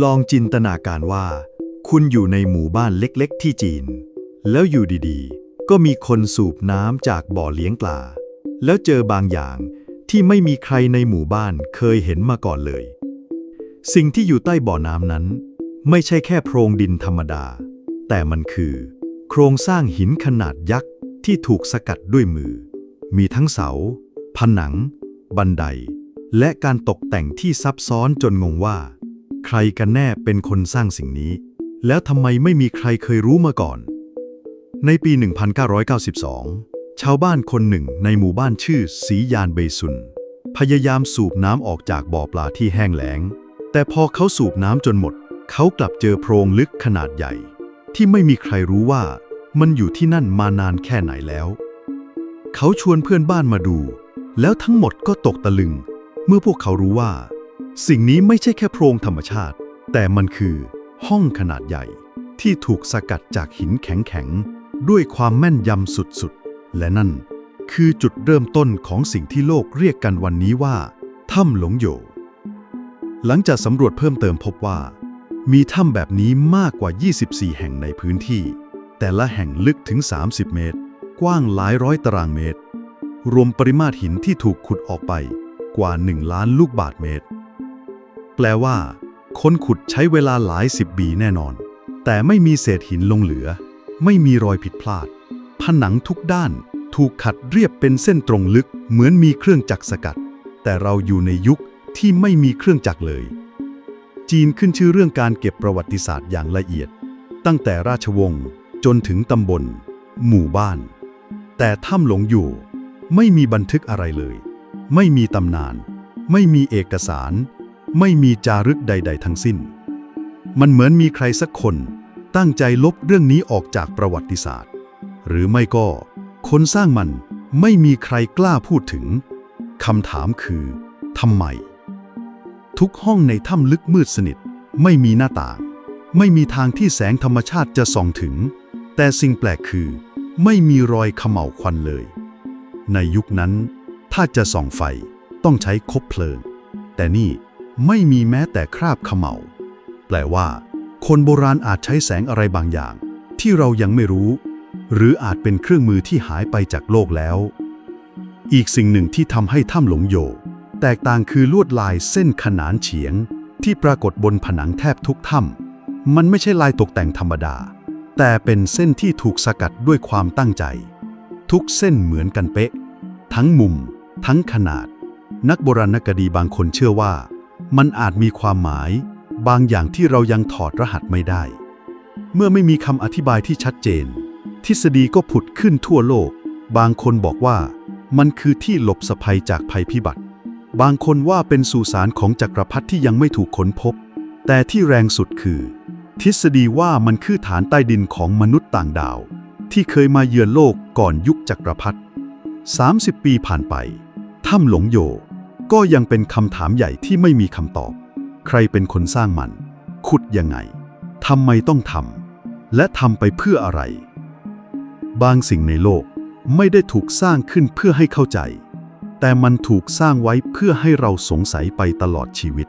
ลองจินตนาการว่า คุณอยู่ในหมู่บ้านเล็กๆ ที่จีน แล้วอยู่ดีๆ ก็มีคนสูบน้ำจากบ่อเลี้ยงปลา แล้วเจอบางอย่างที่ไม่มีใครในหมู่บ้านเคยเห็นมาก่อนเลย สิ่งที่อยู่ใต้บ่อน้ำนั้น ไม่ใช่แค่โพรงดินธรรมดา แต่มันคือ โครงสร้างหินขนาดยักษ์ที่ถูกสกัดด้วยมือ มีทั้งเสา ผนัง บันได และการตกแต่งที่ซับซ้อนจนงงว่า ใครกันแน่เป็นคนสร้างสิ่งนี้ แล้วทำไมไม่มีใครเคยรู้มาก่อน ในปี 1992 ชาวบ้านคนหนึ่งในหมู่บ้านชื่อสียานเบซุน พยายามสูบน้ำออกจากบ่อปลาที่แห้งแล้ง แต่พอเขาสูบน้ำจนหมด เขากลับเจอโพรงลึกขนาดใหญ่ ที่ไม่มีใครรู้ว่า มันอยู่ที่นั่นมานานแค่ไหนแล้ว เขาชวนเพื่อนบ้านมาดู แล้วทั้งหมดก็ตกตะลึง เมื่อพวกเขารู้ว่า สิ่งนี้ไม่ใช่แค่โพรงธรรมชาติ แต่มันคือห้องขนาดใหญ่ ที่ถูกสกัดจากหินแข็งๆ ด้วยความแม่นยำสุดๆ และนั่นคือจุดเริ่มต้นของสิ่งที่โลกเรียกกันวันนี้ว่าถ้ำหลงโย หลังจากสำรวจเพิ่มเติมพบว่า มีถ้ำแบบนี้มากกว่า 24 แห่งในพื้นที่ แต่ละแห่งลึกถึง 30 เมตร กว้างหลายร้อยตารางเมตร รวมปริมาตรหินที่ถูกขุดออกไปกว่า 1 ล้านลูกบาทเมตร ลว่า คนขุดใช้เวลาหลายสิบปีแน่นอน แต่ไม่มีเศษหินลงเหลือ ไม่มีรอยผิดพลาด ผนังทุกด้านถูกขัดเรียบเป็นเส้นตรงลึกเหมือนมีเครื่องจักรสกัด แต่เราอยู่ในยุคที่ไม่มีเครื่องจักรเลย จีนขึ้นชื่อเรื่องการเก็บประวัติศาสตร์อย่างละเอียด ตั้งแต่ราชวงศ์จนถึงตำบล หมู่บ้าน แต่ถ้ำหลงอยู่ ไม่มีบันทึกอะไรเลย ไม่มีตำนาน ไม่มีเอกสาร ไม่มีจารึกใด ๆ ทั้งสิ้น มันเหมือนมีใครสักคนตั้งใจลบเรื่องนี้ออกจากประวัติศาสตร์ หรือไม่ก็ คนสร้างมันไม่มีใครกล้าพูดถึงคำถามคือทำไม ทุกห้องในถ้ำลึกมืดสนิท ไม่มีหน้าต่าง ไม่มีทางที่แสงธรรมชาติจะส่องถึง แต่สิ่งแปลกคือ ไม่มีรอยเขม่าวควันเลย ในยุคนั้น ถ้าจะส่องไฟต้องใช้คบเพลิง แต่นี่ ไม่มีแม้แต่คราบเขม่าแปลว่า คนโบราณอาจใช้แสงอะไรบางอย่าง ที่เรายังไม่รู้ หรืออาจเป็นเครื่องมือที่หายไปจากโลกแล้ว อีกสิ่งหนึ่งที่ทำให้ถ้ำหลงโย แตกต่างคือลวดลายเส้นขนานเฉียง ที่ปรากฏบนผนังแทบทุกถ้ำมันไม่ใช่ลายตกแต่งธรรมดา แต่เป็นเส้นที่ถูกสกัดด้วยความตั้งใจ ทุกเส้นเหมือนกันเป๊ะ ทั้งมุม ทั้งขนาด นักโบราณคดีบางคนเชื่อว่า มันอาจมีความหมาย บางอย่างที่เรายังถอดรหัสไม่ได้ เมื่อไม่มีคำอธิบายที่ชัดเจน ทฤษฎีก็ผุดขึ้นทั่วโลก บางคนบอกว่า มันคือที่หลบสภัยจากภัยพิบัติ บางคนว่าเป็นสุสานของจักรพรรดิที่ยังไม่ถูกค้นพบ แต่ที่แรงสุดคือ ทฤษฎีว่ามันคือฐานใต้ดินของมนุษย์ต่างดาว ที่เคยมาเยือนโลกก่อนยุคจักรพรรดิ30 ปีผ่านไปถ้ำหลงโย ก็ยังเป็นคำถามใหญ่ที่ไม่มีคำตอบ ใครเป็นคนสร้างมัน ขุดยังไงทำไมต้องทำและทำไปเพื่ออะไร บางสิ่งในโลกไม่ได้ถูกสร้างขึ้นเพื่อให้เข้าใจ แต่มันถูกสร้างไว้เพื่อให้เราสงสัยไปตลอดชีวิต